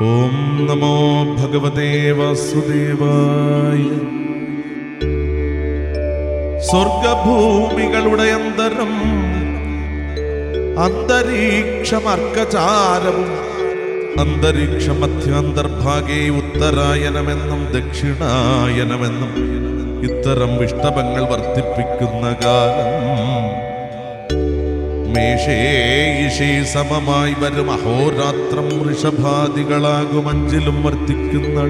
ഓം നമോ ഭഗവതേ വാസുദേവായ. സ്വർഗഭൂമികളുടെ അന്തരം അന്തരീക്ഷമർക്കചാരവും അന്തരീക്ഷ മധ്യാന്തർഭാഗേ ഉത്തരായനമെന്നും ദക്ഷിണായനമെന്നും ഇത്തരം വിഷ്ടപങ്ങൾ വർദ്ധിപ്പിക്കുന്ന കാലം മേഷേ ഈശേ സമമായി വരും അഹോരാത്രം വൃഷഭാദികളാകും അഞ്ചിലും വർദ്ധിക്കുന്ന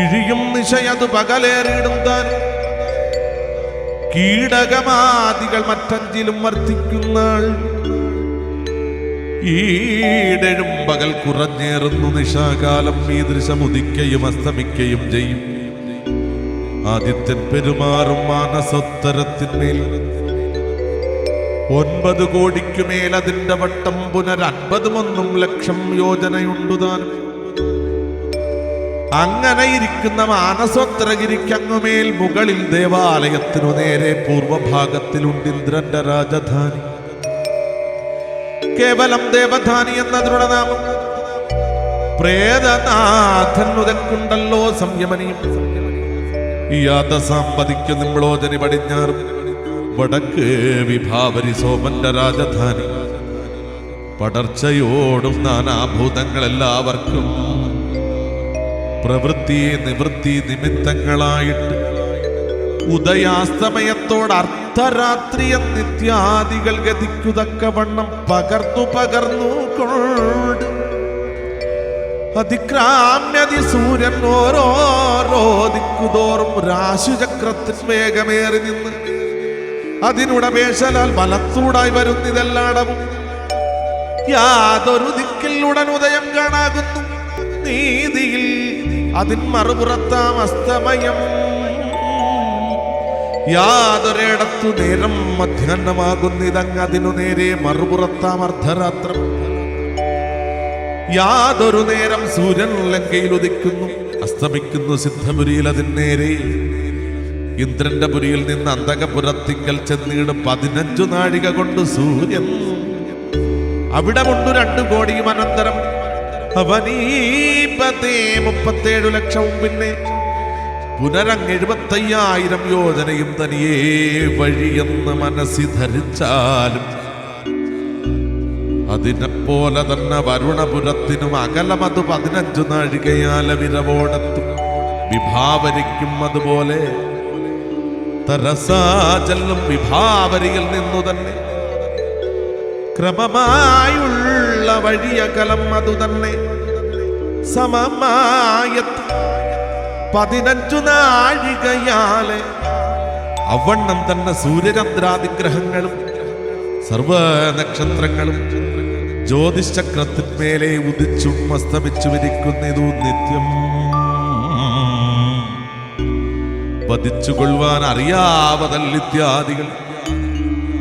ഇഴിയും നിശയതു പകലേറിയിടും താൻ. കീടകമാദികൾ മറ്റഞ്ചിലും വർദ്ധിക്കുന്ന ഈടഴും പകൽ കുറഞ്ഞേറുന്നു നിശാകാലം. ഈദൃശം ഉദിക്കയും അസ്തമിക്കയും ചെയ്യും. ആദിത്യൻ പെരുമാറും മാനസോത്തരത്തിന്മേൽ. ഒൻപത് കോടിക്കുമേൽ അതിന്റെ വട്ടം പുനരൻപതുമൊന്നും ലക്ഷം യോജനയുണ്ടുതാൻ. അങ്ങനെ ഇരിക്കുന്ന മാനസോത്രഗിരിക്കങ്ങുമേൽ മുകളിൽ ദേവാലയത്തിനു നേരെ പൂർവഭാഗത്തിലുണ്ട് ഇന്ദ്രന്റെ രാജധാനി. കേവലം ദേവധാനി എന്നതിനുള്ള നാമം പ്രേതനാഥൻ സംയമനിയും സംയമനിയും യാത സാമ്പതിക്ക് ജനി പടിഞ്ഞാറും. വടക്ക് വിഭാവരി സോമന്റെ രാജധാനി. പടർച്ചയോടും നാനാഭൂതങ്ങളെല്ലാവർക്കും പ്രവൃത്തി നിവൃത്തി നിമിത്തങ്ങളായിട്ട് ഉദയാസ്തമയത്തോട് അർദ്ധരാത്രി നിത്യാദികൾ ഗതിക്കുതക്കവണ്ണം പകർന്നു പകർന്നു കൊണ്ട് അതിക്രാമ്യതി സൂര്യൻ ഓരോരോ ദിക്കുതോറും രാശിചക്രത്തിൽ വേഗമേറി നിന്ന് അതിനുടമേശലാൽ വരുന്ന വരുന്നിതെല്ലാടവും യാതൊരു ദിക്കിൽ ഉടൻ ഉദയം കാണാകുന്നു. നീതിയിൽ അതിൻ മറുപുറത്താം അസ്തമയം. യാതൊരിടത്തു നേരം മധ്യാഹ്നമാകുന്നിതങ്ങ് അതിനു നേരെ മറുപുറത്താം അർദ്ധരാത്രം. യാതൊരു നേരം സൂര്യൻ ലങ്കയിൽ ഉദിക്കുന്നു അസ്തമിക്കുന്നു സിദ്ധപുരിയിൽ അതിന് നേരെ. ഇന്ദ്രന്റെ പുരിയിൽ നിന്ന് അന്തകപുരത്തിങ്കൽ ചെന്നീട് പതിനഞ്ചു നാഴിക കൊണ്ട് സൂര്യൻ. അവിടെ കൊണ്ടു രണ്ടു കോടിയും അനന്തരം. അവനീപതേ മുപ്പത്തേഴു ലക്ഷവും പിന്നെ പുനരങ് എഴുപത്തയ്യായിരം യോജനയും തനിയേ വഴിയെന്ന് മനസ്സി ധരിച്ചാലും അതിനെപ്പോലെ തന്നെ വരുണപുരത്തിനും അകലം അത് പതിനഞ്ചു നാഴികയാല വിരവോടത്തും. വിഭാവരിക്കും അതുപോലെ തരസാ ചെല്ലും വിഭാവരിയിൽ നിന്നു തന്നെ. ക്രമമായുള്ള വഴിയകലം അതു തന്നെ. സമമായത് പതിനഞ്ചു നാഴികയാലെ അവണ്ണം തന്നെ സൂര്യചന്ദ്രാതിഗ്രഹങ്ങളും സർവ നക്ഷത്രങ്ങളും ജ്യോതിഷക്രത്തിന്മേലെ ഉദിച്ചും അസ്തമിച്ചു നിത്യം. പതിച്ചുകൊള്ളുവാൻ അറിയാവതല്ലിത്യാദികൾ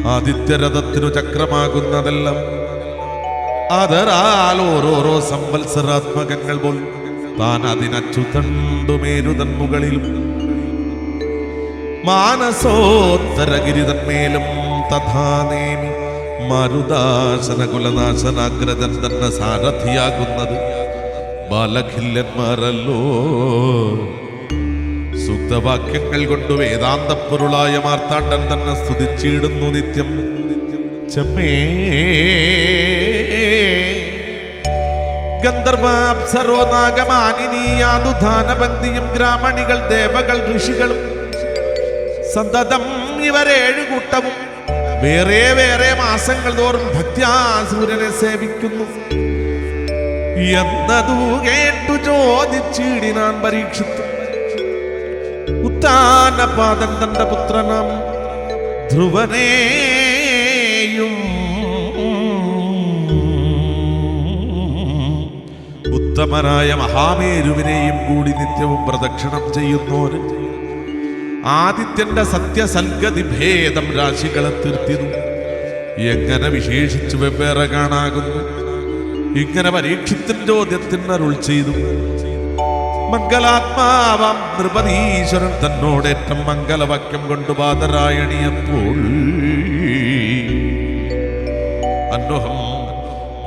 ആദിത്യരഥത്തിനു ചക്രമാകുന്നതെല്ലാം അതരാൽ ഓരോരോ സംവത്സരാത്മകങ്ങൾ പോൽ താൻ അതിനച്ചുതണ്ടുമേരുതൻ മുകളിലും മാനസോത്തരഗിരിതന്മേലും തഥാനേമി മരുദാശന കുലനാശനാഗ്രജൻ തന്നെ സാരഥിയാകുന്നത് ബാലഖില്ലന്മാരല്ലോ സൂക്തവാക്യങ്ങൾ കൊണ്ട് വേദാന്തപ്പൊരുളായ മാർത്താണ്ഡൻ തന്നെ സ്തുതിച്ചിടുന്നു നിത്യം. ചെമ്മേ നാഗമാനിനീയാതുധാനബന്ധിയും ഗ്രാമണികൾ ദേവകൾ ഋഷികളും സന്തതം ഇവരേഴു കൂട്ടവും വേറെ വേറെ മാസങ്ങൾ തോറും ഭക്ത്യാസൂരനെ സേവിക്കുന്നു. എന്നതു കേട്ടു ചോദിച്ചിടിനാൻ പരീക്ഷിത്തു. ഉത്താനപാദൻ തന്റെ പുത്രനാം ധ്രുവനേയും. ഉത്തമനായ മഹാമേരുവിനെയും കൂടി നിത്യവും പ്രദക്ഷിണം ചെയ്യുന്നോര് ആദിത്യന്റെ സത്യസൽഗതി ഭേദം രാശികളെ തീർത്തിരുന്നു. എങ്ങനെ വിശേഷിച്ചു വെവ്വേറെ കാണാകുന്നു? ഇങ്ങനെ പരീക്ഷത്തിൻ ചോദ്യത്തിന് അരുൾ ചെയ്തു. മംഗലാത്മാവാം നൃപതീശ്വരൻ തന്നോടേറ്റം മംഗലവാക്യം കൊണ്ട് പാതരായണിയപ്പോൾ അന്നോഹം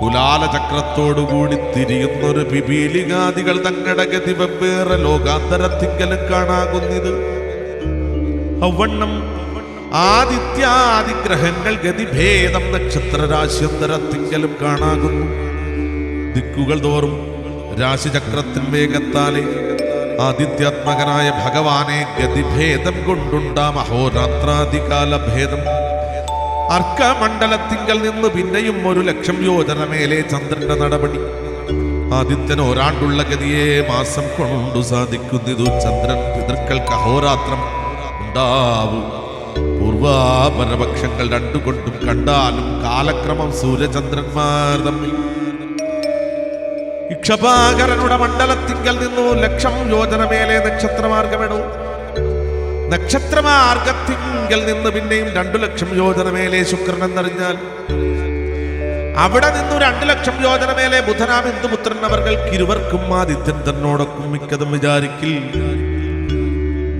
കുലാലചക്രത്തോടുകൂടി തിരിയുന്നൊരു പിപീലികാദികൾ തങ്ങളുടെ ഗതി വെവ്വേറെ ലോകാന്തരത്തിങ്കലും കാണാകുന്നത്. ഔവണ്ണം ആദിത്യാദി ഗ്രഹങ്ങൾ ഗതിഭേദം നക്ഷത്രരാശ്യന്തരത്തിങ്കലും കാണാകുന്നു. ദിക്കുകൾ തോറും രാശിചക്രത്തിൻ വേഗത്താലെ ആദിത്യാത്മകനായ ഭഗവാനെ ഗതിഭേദം കൊണ്ടുണ്ടാം അഹോരാത്രാദികാല ഭേദം. അർക്കമണ്ഡലത്തിങ്കൽ നിന്ന് പിന്നെയും ഒരു ലക്ഷം യോജന മേലെ ചന്ദ്രന്റെ നടപടി. ആദിത്യന് ഒരാണ്ടുള്ള ഗതിയെ മാസം കൊണ്ടു സാധിക്കുന്നിതു. ചന്ദ്രൻ പിതൃക്കൾക്ക് അഹോരാത്രം ഉണ്ടാവും. പൂർവാപരപക്ഷങ്ങൾ രണ്ടുകൊണ്ടും കണ്ടാലും കാലക്രമം സൂര്യചന്ദ്രന്മാർ തമ്മിൽ ഇക്ഷപാകരനുടെ മണ്ഡലത്തിങ്കൽ നിന്നു ലക്ഷം യോജന മേലെ നക്ഷത്രമാർഗമിടവും നക്ഷത്രമാർഗത്തിങ്കൽ നിന്ന് പിന്നെയും രണ്ടു ലക്ഷം യോജന മേലെ ശുക്രൻ എന്നറിഞ്ഞാൽ അവിടെ നിന്നു രണ്ടു ലക്ഷം യോജന മേലെ ബുധനാം ഹിന്ദുപുത്രൻ അവർക്ക് ഇരുവർക്കും ആദിത്യൻ തന്നോടൊക്കും മിക്കതും വിചാരിക്കിൽ.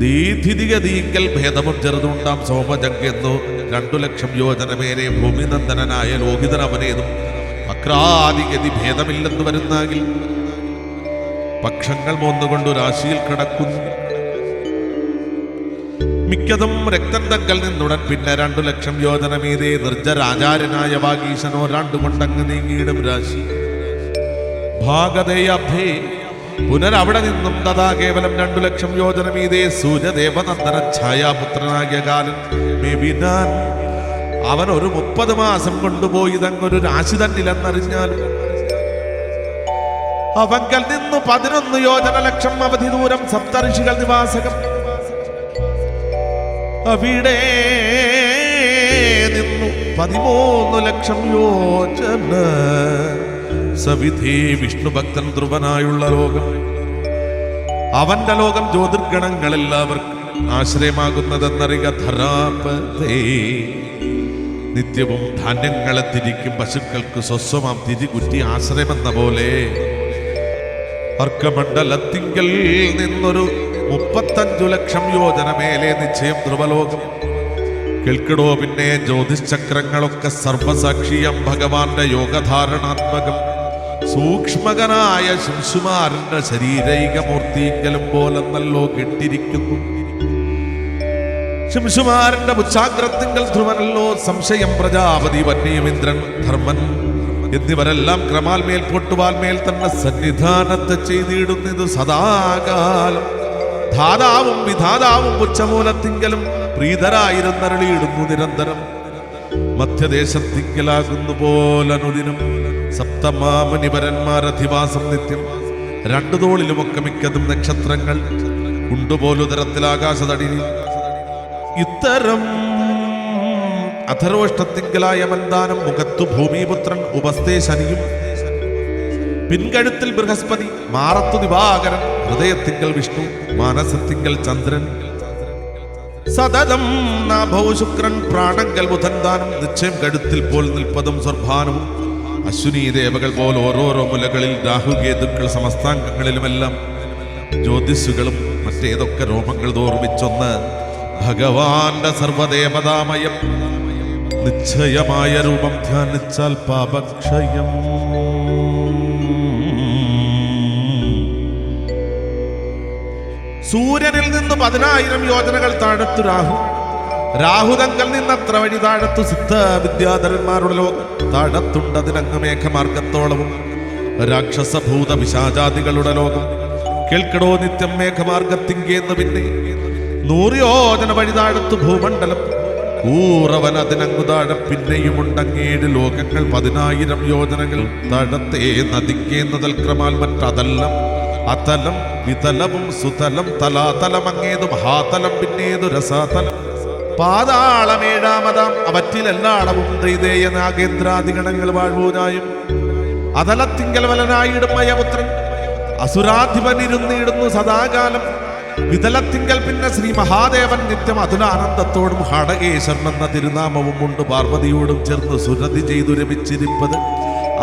ദീധിതിഗതിയിങ്കൽ ഭേദമും ചെറുതുണ്ടാം സോമജങ്കെന്നു രണ്ടു ലക്ഷം യോജന മേലെ ഭൂമിനന്ദനായ ലോഹിതൻ അവനേതും വക്രാദിഗതി ഭേദമില്ലെന്ന് വരുന്നാകിൽ പക്ഷങ്ങൾ മോന്നുകൊണ്ട് രാശിയിൽ കിടക്കുന്നു. മിക്കതും രക്തം തങ്കൽ നിന്നുടൻ പിന്നെ രണ്ടു ലക്ഷം യോജന മീതെ നിർജരാചാര്യനായ വാഗീശനോ രണ്ടുകൊണ്ടങ്ങ് നീങ്ങിയിടും രാശി. ഭാഗതേയഭേ പുനരവിടെ നിന്നും തഥാ കേവലം രണ്ടു ലക്ഷം യോജന മീതെ സൂര്യദേവനന്ദന ഛായാപുത്രനാകിയ മെബിനാൻ അവൻ ഒരു മുപ്പത് മാസം കൊണ്ടുപോയി തങ്ങൊരു രാശി തന്നില്ലെന്നറിഞ്ഞാൽ അവങ്കൽ നിന്ന് പതിനൊന്ന് യോജന ലക്ഷം അവധി ദൂരം സപ്തഋഷികൾ നിവാസകം. അവിടെ നിന്നു പതിമൂന്ന് ലക്ഷം യോജന. സവിധി വിഷ്ണു ഭക്തൻ ധ്രുവനായുള്ള ലോകം. അവന്റെ ലോകം ജ്യോതിർഗണങ്ങളെല്ലാവർക്കും ആശ്രയമാകുന്നതെന്നറിയ ധരാപതേ. നിത്യവും ധാന്യങ്ങളെ തിരിക്കും പശുക്കൾക്ക് സ്വസ്വമാം തിരികുറ്റി ആശ്രയമെന്ന പോലെ. അർക്കമണ്ഡലത്തിങ്കൽ നിന്നൊരു മുപ്പത്തഞ്ചു ലക്ഷം യോജന മേലെ നിശ്ചയം ധ്രുവലോകം. കേൾക്കടോ പിന്നെ ജ്യോതിശ്ചക്രങ്ങളൊക്കെ സർവസാക്ഷിയം ഭഗവാന്റെ യോഗധാരണാത്മകം. സൂക്ഷ്മകനായ ശിംശുമാരന്റെ ശരീരൈകമൂർത്തിങ്കലും പോലെന്നല്ലോ കെട്ടിരിക്കുന്നു. ശിംശുമാരന്റെ ഉച്ചാഗ്രത്തിങ്കൽ ധ്രുവനല്ലോ സംശയം പ്രജാപതി വന്യമിന്ദ്രൻ ധർമ്മൻ. എന്നിവരെല്ലാം ക്രമാൽ മേൽ പൊട്ടുവാൽ തന്നെ സന്നിധാനത്തെ ചെയ്തിടുന്നത് സദാകാലം. ധാതാവും വിധാതാവും ഉച്ചമൂലത്തിങ്കലും പ്രീതരായിരുന്നരളിയിടുന്നു നിരന്തരം. മധ്യദേശത്തിങ്കലാകുന്നു പോലനുദിനം സപ്തമാമനിപരന്മാരധിവാസം നിത്യം. രണ്ടു തോളിലുമൊക്കെ മിക്കതും നക്ഷത്രങ്ങൾ. ഉണ്ടുപോലുതരത്തിൽ ആകാശതടിയിൽ ഇത്തരം അഥർവഷ്ടത്തിങ്കലായ മന്ദാനം മുഖത്തു ഭൂമിപുത്രൻ ഉപസ്ഥേ ശനിയും. പിൻകഴുത്തിൽ ബൃഹസ്പതി മാറത്തു ദിവാകരൻ ഹൃദയത്തിങ്കൽ വിഷ്ണു മാനസത്തിങ്കൽ ചന്ദ്രൻ. സതതം നാഭൗ ശുക്രൻ പ്രാണങ്കൽ ബുധൻ ദാനം നിശ്ചയം കഴുത്തിൽ പോൽ നിൽപ്പതും സ്വർഭാനവും. അശ്വിനി ദേവകൾ പോൽ ഓരോരോ മുലകളിൽ രാഹുകേതുക്കൾ സമസ്താംഗങ്ങളിലുമെല്ലാം. ജ്യോതിഷുകളും മറ്റേതൊക്കെ രോമങ്ങൾ തോർമിച്ചൊന്ന് ഭഗവാന്റെ സർവദേവതാമയം നിശ്ചയമായ രൂപം ധ്യാനിച്ചാൽ പാപക്ഷയം. സൂര്യനിൽ നിന്ന് പതിനായിരം യോജനകൾ താഴത്തു രാഹു. രാഹുതങ്കൽ നിന്നത്ര വഴി താഴത്തു സിദ്ധ വിദ്യാധരന്മാരുടെ ലോകം. താഴത്തുണ്ടതിനങ്ങ് മേഘമാർഗത്തോളവും. രാക്ഷസഭൂത പിശാചാദികളുടെ ലോകം. കേൾക്കടോ നിത്യം മേഘമാർഗത്തിങ്കേന്ന് പിന്നെ. നൂറ് യോജന വഴി താഴത്തു ഭൂമണ്ഡലം. ഊറവൻ അതിനങ്ങു താഴെ പിന്നെയുമുണ്ടങ്ങേഴ് ലോകങ്ങൾ പതിനായിരം യോജനകൾ തഴത്തെ നദിക്കേ ക്രമാൽ മറ്റതെല്ലാം. അതലം വിതലവും സുതലം തലാതലം അങ്ങേതു മഹാതലം പിന്നേതു രസാതലം. പാതാളമേഴാമതാം അവറ്റിലെല്ലാളവും ദൈതേയ നാഗേന്ദ്രാദിഗണങ്ങൾ വാഴ്വൂനായും. അതലത്തിങ്കൽ വലനായിടും മയപുത്രൻ അസുരാധിപനിരുന്നിടുന്നു സദാകാലം. വിതലത്തിങ്കൽ പിന്നെ ശ്രീ മഹാദേവൻ നിത്യം അതുലാനന്ദത്തോടും ഹടകേശൻ എന്ന തിരുനാമവും ഉണ്ട് പാർവതിയോടും ചേർന്ന് സുരതി ചെയ്തു രമിച്ചിരിപ്പത്.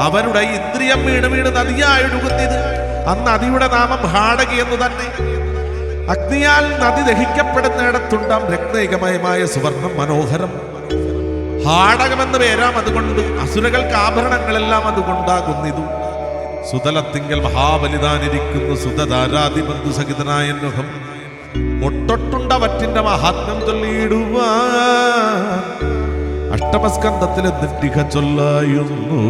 അവരുടെ ഇന്ദ്രിയം വീണ് വീണ് നദിയായൊഴുകുന്നത് അന്ന് നദിയുടെ നാമം ഹാടകി എന്ന് തന്നെ. അഗ്നിയാൽ നദി ദഹിക്കപ്പെടുന്നിടത്തുണ്ടാം രത്നൈകമയമായ സുവർണം മനോഹരം. ഹാടകമെന്ന് പേരാം അതുകൊണ്ട് അസുരകൾക്ക് ആഭരണങ്ങളെല്ലാം അതുകൊണ്ടാകുന്നിതു. സുതലത്തിങ്കൽ മഹാബലിതാനിരിക്കുന്നു സുതധാരാതിബന്ധു സഹിതനായ മുഖം ഒട്ടൊട്ടുണ്ടവറ്റിന്റെ മഹാത്മ്യം ചൊല്ലിയിടുവാൻ അഷ്ടമസ്കന്ധത്തിലെ നിട്ടിക ചൊല്ലായിരുന്നു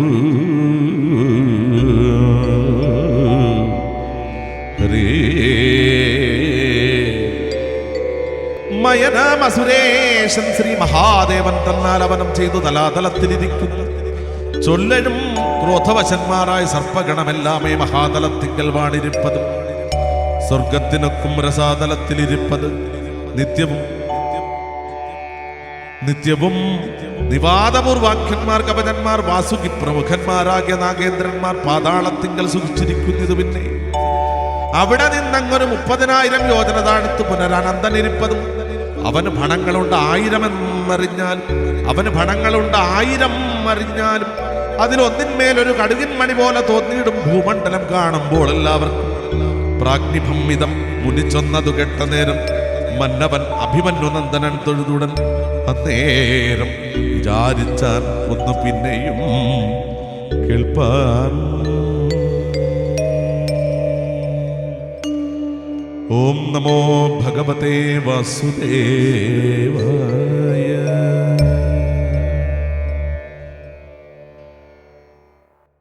മയനാമസുരേശൻ ശ്രീ മഹാദേവൻ തന്നാൽ അവനം ചെയ്തു തലാതലത്തിലിരിക്കുന്നു. ചൊല്ലഴും ക്രോധവശന്മാരായ സർപ്പഗണമെല്ലാമേ മഹാതലത്തിങ്കൽ വാണിരിപ്പത്. സ്വർഗത്തിനൊക്കും രസാതലത്തിലിരിപ്പത് നിത്യവും. നിത്യവും നിവാദപൂർവാഖ്യന്മാർ കവചന്മാർ വാസുകി പ്രമുഖന്മാരാകിയ നാഗേന്ദ്രന്മാർ പാതാളത്തിങ്കൽ സുഖിച്ചിരിക്കുന്നത് പിന്നെ. അവിടെ നിന്നങ്ങൊരു മുപ്പതിനായിരം യോജന താഴ്ത്തു പുനരനന്തനിരിപ്പതും. അവന് ഭണങ്ങളുണ്ട് ആയിരം എന്നറിഞ്ഞാൽ അവന് ഭണങ്ങളുണ്ട് ആയിരം അറിഞ്ഞാലും അതിലൊന്നിന്മേലൊരു കടുകിൻ മണി പോലെ തോന്നിയിടും ഭൂമണ്ഡലം കാണുമ്പോൾ എല്ലാവർക്കും. പ്രാഗ്നിഭംമിതം മുനിച്ചൊന്നതു കെട്ട നേരം മന്നവൻ അഭിമന്യു നന്ദനൻ തൊഴുതുടൻ അന്നേരം വിചാരിച്ചാൽ ഒന്ന് പിന്നെയും കേൾപ്പാൻ. ഓം നമോ ഭഗവതേ വാസുദേവായ